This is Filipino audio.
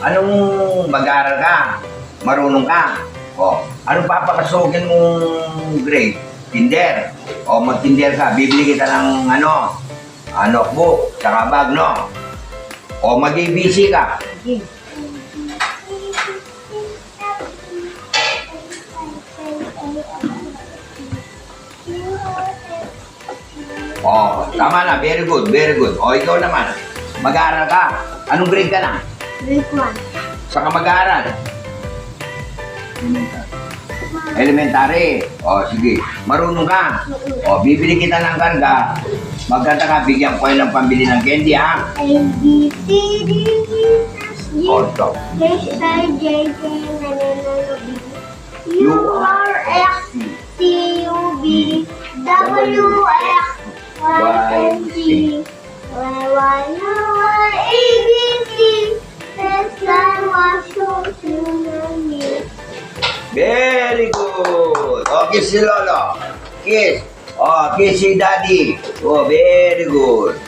Anong mag-aaral ka? Marunong ka? O, anong papakasugin mong grade? Tinder. O, mag-tinder ka. Bibili kita ng ano, ah, notebook, tsaka bag, no? O, mag-ABC ka. Sige. O, tama na. Very good, very good. O, ikaw naman. Mag-aaral ka. Anong grade ka na? Grade 1. Saan ka mag-aaral? Elementary. O, sige. Marunong ka. O, bibili kita ng karga. Magkanta ka, bigyan ko kayo ng pambili ng candy, ha? A, B, C, D, E, F, G. H, I, J, K, L, M, N, O, P, U, R, X, T, U, V, W, X, Y, Z, Very good. O, kiss si Lolo. Kiss. O, kiss si Daddy. O, very good.